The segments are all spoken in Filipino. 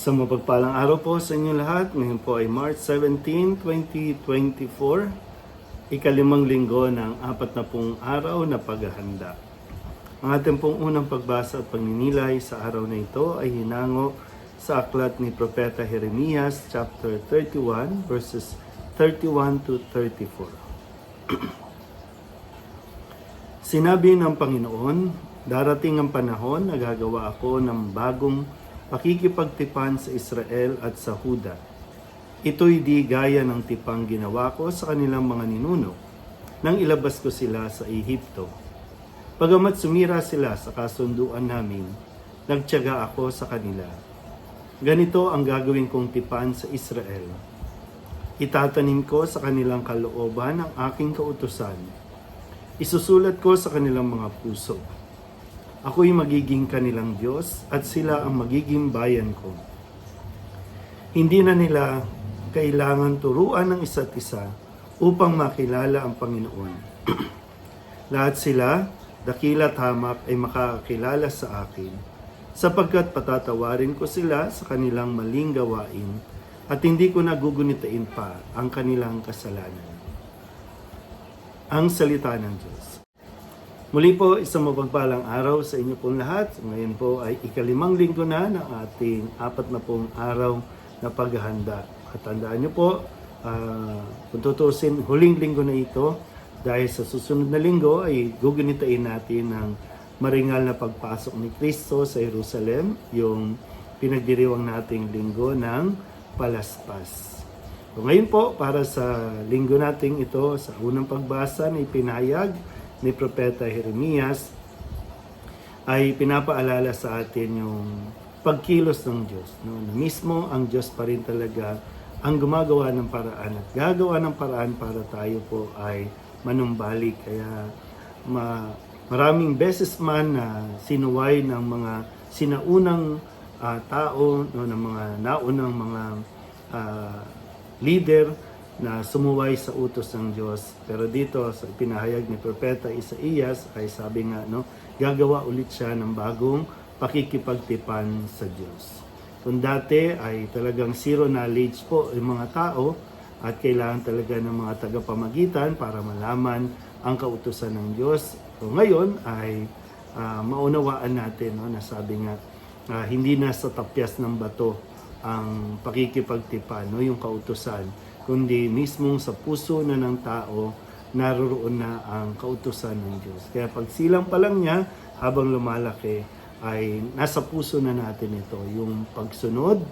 Sa mapagpalang araw po sa inyo lahat, ngayon po ay March 17, 2024, ikalimang linggo ng apat na pong araw na paghahanda. Ang ating pong unang pagbasa at pagninilay sa araw na ito ay hinango sa aklat ni Propeta Jeremias chapter 31 verses 31 to 34. Sinabi ng Panginoon, darating ang panahon na gagawa ako ng bagong pakikipagtipan sa Israel at sa Huda. Ito'y di gaya ng tipang ginawa ko sa kanilang mga ninuno nang ilabas ko sila sa Ehipto. Pagamat sumira sila sa kasunduan namin, nagtiyaga ako sa kanila. Ganito ang gagawin kong tipan sa Israel. Itatanim ko sa kanilang kalooban ang aking kautusan. Isusulat ko sa kanilang mga puso. Ako'y magiging kanilang Diyos at sila ang magiging bayan ko. Hindi na nila kailangan turuan ng isa't isa upang makilala ang Panginoon. Lahat sila, dakila hamak, ay makakakilala sa akin, sapagkat patatawarin ko sila sa kanilang maling gawain at hindi ko nagugunitain pa ang kanilang kasalanan. Ang salita ng Diyos. Muli po, isang mapagpalang araw sa inyo pong lahat. Ngayon po ay ikalimang linggo na ng ating apat na pong araw na paghahanda. At tandaan niyo po, uh, kung tutusin, huling linggo na ito, dahil sa susunod na linggo ay gugunitain natin ang maringal na pagpasok ni Kristo sa Jerusalem, yung pinagdiriwang nating linggo ng palaspas. So ngayon po, para sa linggo nating ito, sa unang pagbasa na ipinahayag ni Propeta Jeremias, ay pinapaalala sa atin yung pagkilos ng Diyos. No? Mismo ang Diyos pa rin talaga ang gumagawa ng paraan at gagawa ng paraan para tayo po ay manumbalik. Kaya ma, maraming beses man na sinuway ng mga sinaunang ah, tao, no, ng mga naunang mga ah, leader na sumuway sa utos ng Diyos. Pero dito sa pinahayag ni Propeta Isaías ay sabi nga no, gagawa ulit siya ng bagong pakikipagtipan sa Diyos. Kung dati ay talagang zero knowledge po yung mga tao at kailangan talaga ng mga tagapamagitan para malaman ang kautusan ng Diyos. So ngayon ay ah, maunawaan natin no, na sabi nga ah, hindi na sa tapyas ng bato ang pakikipagtipan, no, yung kautusan kundi mismong sa puso na ng tao naroroon na ang kautusan ng Diyos. Kaya pag silang pa lang niya, habang lumalaki, ay nasa puso na natin ito. Yung pagsunod,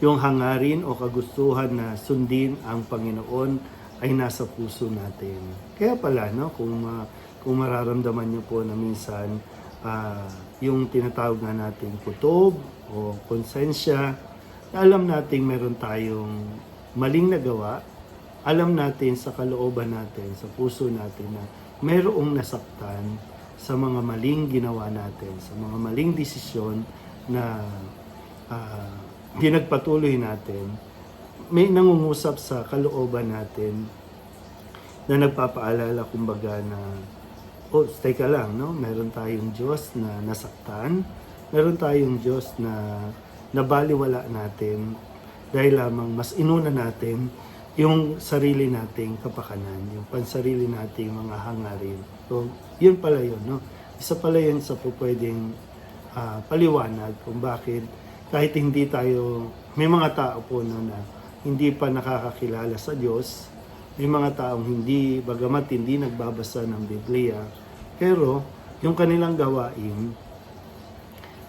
yung hangarin o kagustuhan na sundin ang Panginoon ay nasa puso natin. Kaya pala, no, kung, ma- kung mararamdaman niyo po na minsan ah, yung tinatawag na natin kutob o konsensya, na alam nating meron tayong maling nagawa, alam natin sa kalooban natin, sa puso natin na mayroong nasaktan sa mga maling ginawa natin, sa mga maling desisyon na uh, natin, may nangungusap sa kalooban natin na nagpapaalala kumbaga na oh, teka lang, no? Meron tayong Diyos na nasaktan, meron tayong Diyos na nabaliwala natin dahil lamang mas inuna natin yung sarili nating kapakanan, yung pansarili nating mga hangarin. So, yun pala yun, no? Isa pala yun sa po ah, paliwanag kung bakit kahit hindi tayo, may mga tao po no, na hindi pa nakakakilala sa Diyos, may mga taong hindi, bagamat hindi nagbabasa ng Biblia, pero yung kanilang gawain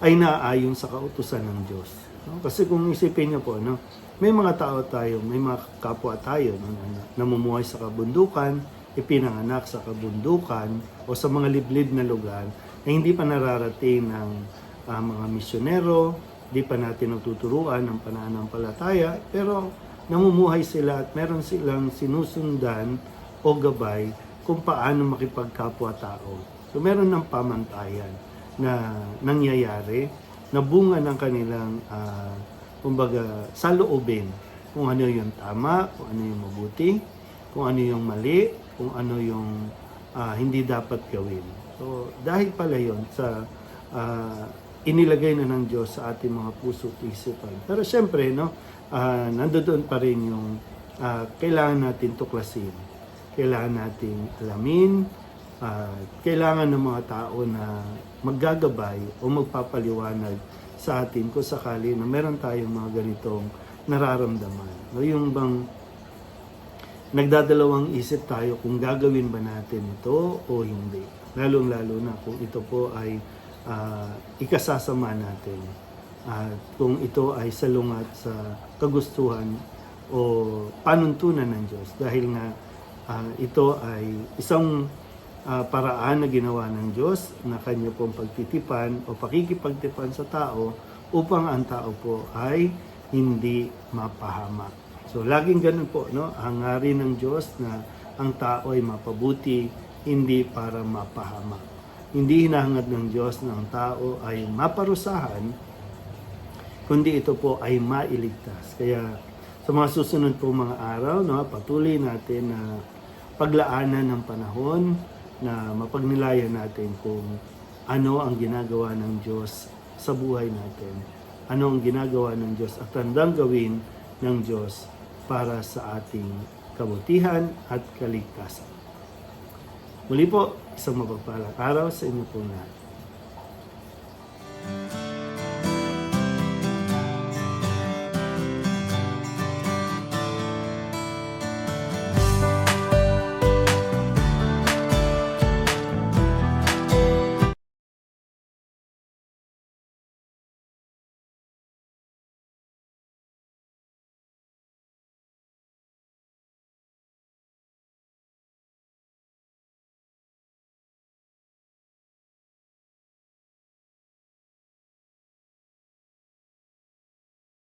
ay naayon sa kautusan ng Diyos. No? Kasi kung isipin niyo po, no, may mga tao tayo, may mga kapwa tayo no, na, na, namumuhay sa kabundukan, ipinanganak sa kabundukan o sa mga liblib na lugar na hindi pa nararating ng ah, mga misyonero, hindi pa natin natuturuan ng pananampalataya, pero namumuhay sila at meron silang sinusundan o gabay kung paano makipagkapwa-tao. So meron ng pamantayan na nangyayari na bunga ng kanilang ah, kumbaga sa loobin kung ano yung tama, kung ano yung mabuti, kung ano yung mali, kung ano yung ah, hindi dapat gawin. So dahil pala yon sa ah, inilagay na ng Diyos sa ating mga puso at isipan. Pero syempre, no, ah, nandoon pa rin yung ah, kailangan natin tuklasin. Kailangan natin alamin, ah, kailangan ng mga tao na maggagabay o magpapaliwanag sa atin kung sakali na meron tayong mga ganitong nararamdaman. No, yung bang nagdadalawang isip tayo kung gagawin ba natin ito o hindi. Lalong-lalo na kung ito po ay ah, ikasasama natin. At kung ito ay salungat sa kagustuhan o panuntunan ng Diyos. Dahil nga ah, ito ay isang ah, paraan na ginawa ng Diyos na kanya pong pagtitipan o pakikipagtipan sa tao upang ang tao po ay hindi mapahamak. So laging ganun po, no? Hangarin ng Diyos na ang tao ay mapabuti, hindi para mapahamak. Hindi hinahangad ng Diyos na ang tao ay maparusahan, kundi ito po ay mailigtas. Kaya sa mga susunod po mga araw, no, patuloy natin na paglaanan ng panahon na mapagnilayan natin kung ano ang ginagawa ng Diyos sa buhay natin. Ano ang ginagawa ng Diyos at tandang gawin ng Diyos para sa ating kabutihan at kaligtasan. Muli po, isang mapagpalang araw sa inyo po lahat.